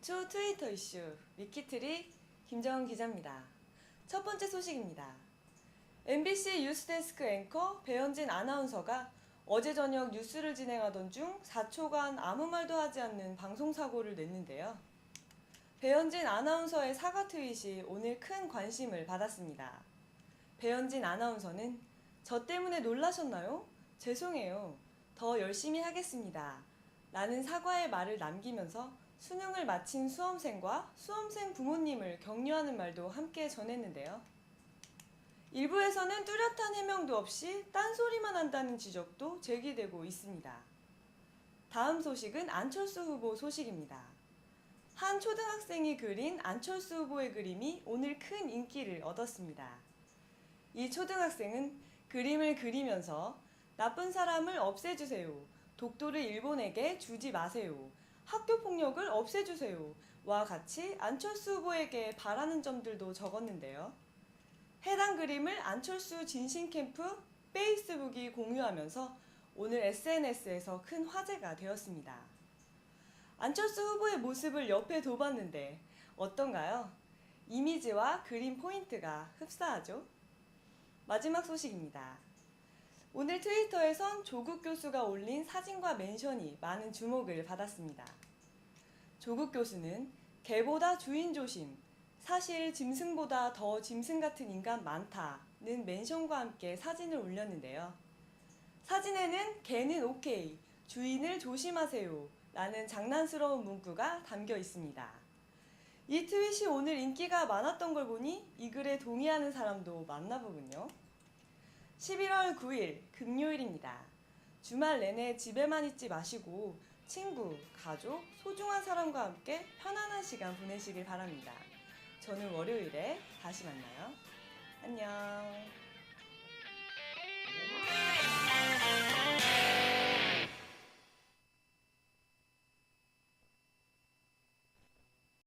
주 트위터 이슈 위키트리 김정은 기자입니다. 첫 번째 소식입니다. MBC 뉴스데스크 앵커 배현진 아나운서가 어제 저녁 뉴스를 진행하던 중 4초간 아무 말도 하지 않는 방송 사고를 냈는데요. 배현진 아나운서의 사과 트윗이 오늘 큰 관심을 받았습니다. 배현진 아나운서는 저 때문에 놀라셨나요? 죄송해요. 더 열심히 하겠습니다. 라는 사과의 말을 남기면서 수능을 마친 수험생과 수험생 부모님을 격려하는 말도 함께 전했는데요. 일부에서는 뚜렷한 해명도 없이 딴소리만 한다는 지적도 제기되고 있습니다. 다음 소식은 안철수 후보 소식입니다. 한 초등학생이 그린 안철수 후보의 그림이 오늘 큰 인기를 얻었습니다. 이 초등학생은 그림을 그리면서 나쁜 사람을 없애주세요. 독도를 일본에게 주지 마세요. 학교 폭력을 없애주세요. 와 같이 안철수 후보에게 바라는 점들도 적었는데요. 해당 그림을 안철수 진신캠프 페이스북이 공유하면서 오늘 SNS에서 큰 화제가 되었습니다. 안철수 후보의 모습을 옆에 둬봤는데 어떤가요? 이미지와 그림 포인트가 흡사하죠? 마지막 소식입니다. 오늘 트위터에선 조국 교수가 올린 사진과 멘션이 많은 주목을 받았습니다. 조국 교수는 개보다 주인 조심, 사실 짐승보다 더 짐승 같은 인간 많다는 멘션과 함께 사진을 올렸는데요. 사진에는 개는 오케이, 주인을 조심하세요 라는 장난스러운 문구가 담겨 있습니다. 이 트윗이 오늘 인기가 많았던 걸 보니 이 글에 동의하는 사람도 많나 보군요. 11월 9일 금요일입니다. 주말 내내 집에만 있지 마시고 친구, 가족, 소중한 사람과 함께 편안한 시간 보내시길 바랍니다. 저는 월요일에 다시 만나요. 안녕.